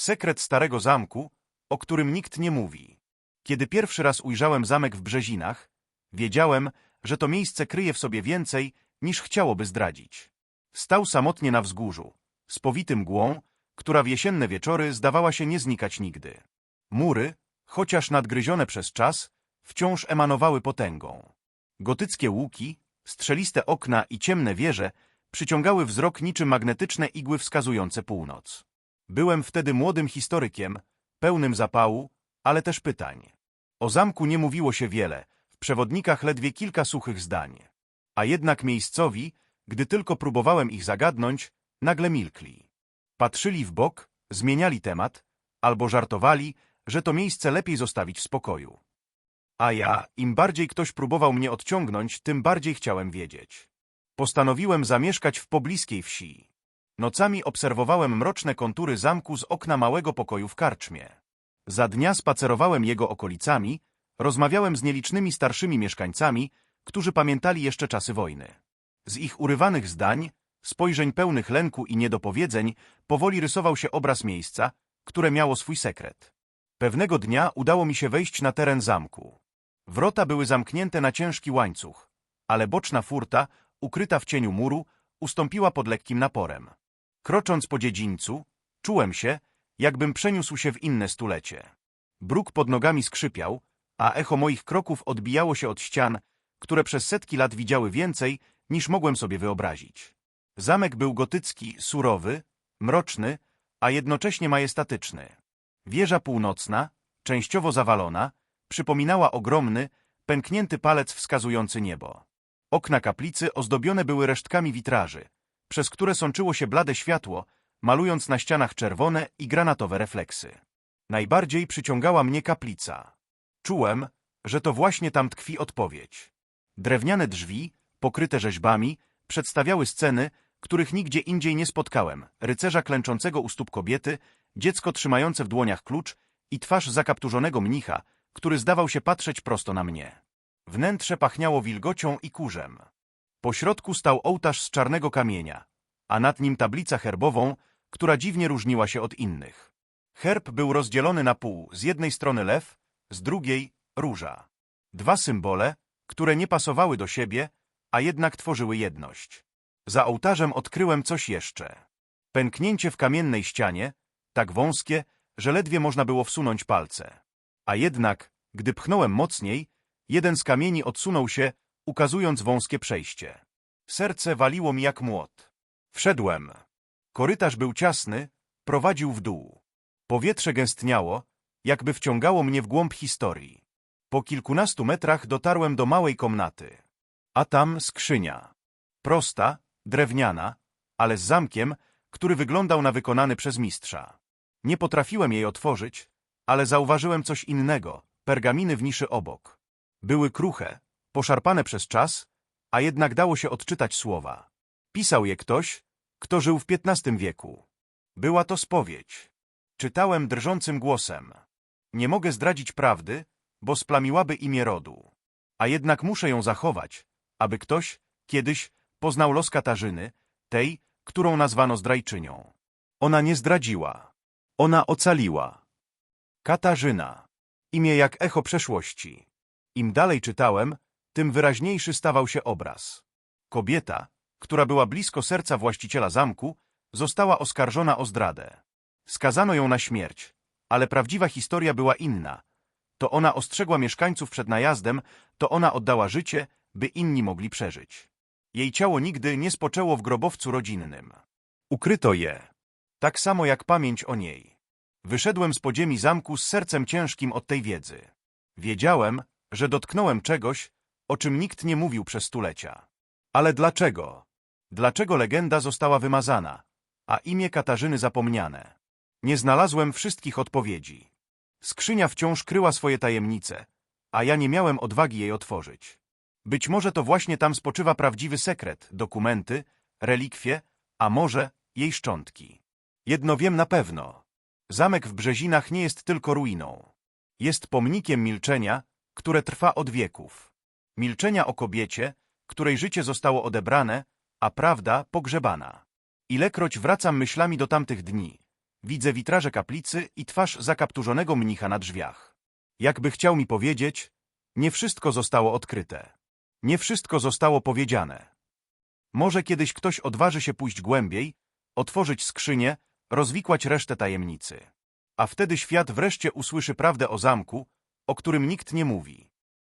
Sekret starego zamku, o którym nikt nie mówi. Kiedy pierwszy raz ujrzałem zamek w Brzezinach, wiedziałem, że to miejsce kryje w sobie więcej, niż chciałoby zdradzić. Stał samotnie na wzgórzu, z powitym mgłą, która w jesienne wieczory zdawała się nie znikać nigdy. Mury, chociaż nadgryzione przez czas, wciąż emanowały potęgą. Gotyckie łuki, strzeliste okna i ciemne wieże przyciągały wzrok niczym magnetyczne igły wskazujące północ. Byłem wtedy młodym historykiem, pełnym zapału, ale też pytań. O zamku nie mówiło się wiele, w przewodnikach ledwie kilka suchych zdań. A jednak miejscowi, gdy tylko próbowałem ich zagadnąć, nagle milkli. Patrzyli w bok, zmieniali temat, albo żartowali, że to miejsce lepiej zostawić w spokoju. A ja, im bardziej ktoś próbował mnie odciągnąć, tym bardziej chciałem wiedzieć. Postanowiłem zamieszkać w pobliskiej wsi. Nocami obserwowałem mroczne kontury zamku z okna małego pokoju w karczmie. Za dnia spacerowałem jego okolicami, rozmawiałem z nielicznymi starszymi mieszkańcami, którzy pamiętali jeszcze czasy wojny. Z ich urywanych zdań, spojrzeń pełnych lęku i niedopowiedzeń, powoli rysował się obraz miejsca, które miało swój sekret. Pewnego dnia udało mi się wejść na teren zamku. Wrota były zamknięte na ciężki łańcuch, ale boczna furta, ukryta w cieniu muru, ustąpiła pod lekkim naporem. Krocząc po dziedzińcu, czułem się, jakbym przeniósł się w inne stulecie. Bruk pod nogami skrzypiał, a echo moich kroków odbijało się od ścian, które przez setki lat widziały więcej, niż mogłem sobie wyobrazić. Zamek był gotycki, surowy, mroczny, a jednocześnie majestatyczny. Wieża północna, częściowo zawalona, przypominała ogromny, pęknięty palec wskazujący niebo. Okna kaplicy ozdobione były resztkami witraży, przez które sączyło się blade światło, malując na ścianach czerwone i granatowe refleksy. Najbardziej przyciągała mnie kaplica. Czułem, że to właśnie tam tkwi odpowiedź. Drewniane drzwi, pokryte rzeźbami, przedstawiały sceny, których nigdzie indziej nie spotkałem. Rycerza klęczącego u stóp kobiety, dziecko trzymające w dłoniach klucz i twarz zakapturzonego mnicha, który zdawał się patrzeć prosto na mnie. Wnętrze pachniało wilgocią i kurzem. Po środku stał ołtarz z czarnego kamienia, a nad nim tablica herbową, która dziwnie różniła się od innych. Herb był rozdzielony na pół, z jednej strony lew, z drugiej róża. Dwa symbole, które nie pasowały do siebie, a jednak tworzyły jedność. Za ołtarzem odkryłem coś jeszcze. Pęknięcie w kamiennej ścianie, tak wąskie, że ledwie można było wsunąć palce. A jednak, gdy pchnąłem mocniej, jeden z kamieni odsunął się, ukazując wąskie przejście. Serce waliło mi jak młot. Wszedłem. Korytarz był ciasny, prowadził w dół. Powietrze gęstniało, jakby wciągało mnie w głąb historii. Po kilkunastu metrach dotarłem do małej komnaty. A tam skrzynia. Prosta, drewniana, ale z zamkiem, który wyglądał na wykonany przez mistrza. Nie potrafiłem jej otworzyć, ale zauważyłem coś innego, pergaminy w niszy obok. Były kruche, poszarpane przez czas, a jednak dało się odczytać słowa. Pisał je ktoś, kto żył w XV wieku. Była to spowiedź. Czytałem drżącym głosem. Nie mogę zdradzić prawdy, bo splamiłaby imię rodu. A jednak muszę ją zachować, aby ktoś, kiedyś, poznał los Katarzyny, tej, którą nazwano zdrajczynią. Ona nie zdradziła. Ona ocaliła. Katarzyna. Imię jak echo przeszłości. Im dalej czytałem, tym wyraźniejszy stawał się obraz. Kobieta, która była blisko serca właściciela zamku, została oskarżona o zdradę. Skazano ją na śmierć, ale prawdziwa historia była inna. To ona ostrzegła mieszkańców przed najazdem, to ona oddała życie, by inni mogli przeżyć. Jej ciało nigdy nie spoczęło w grobowcu rodzinnym. Ukryto je, tak samo jak pamięć o niej. Wyszedłem z podziemi zamku z sercem ciężkim od tej wiedzy. Wiedziałem, że dotknąłem czegoś, o czym nikt nie mówił przez stulecia. Ale dlaczego? Dlaczego legenda została wymazana, a imię Katarzyny zapomniane? Nie znalazłem wszystkich odpowiedzi. Skrzynia wciąż kryła swoje tajemnice, a ja nie miałem odwagi jej otworzyć. Być może to właśnie tam spoczywa prawdziwy sekret, dokumenty, relikwie, a może jej szczątki. Jedno wiem na pewno. Zamek w Brzezinach nie jest tylko ruiną. Jest pomnikiem milczenia, które trwa od wieków. Milczenia o kobiecie, której życie zostało odebrane, a prawda pogrzebana. Ilekroć wracam myślami do tamtych dni, Widzę witraże kaplicy i twarz zakapturzonego mnicha na drzwiach. Jakby chciał mi powiedzieć, nie wszystko zostało odkryte. Nie wszystko zostało powiedziane. Może kiedyś ktoś odważy się pójść głębiej, otworzyć skrzynię, rozwikłać resztę tajemnicy. A wtedy świat wreszcie usłyszy prawdę o zamku, o którym nikt nie mówi.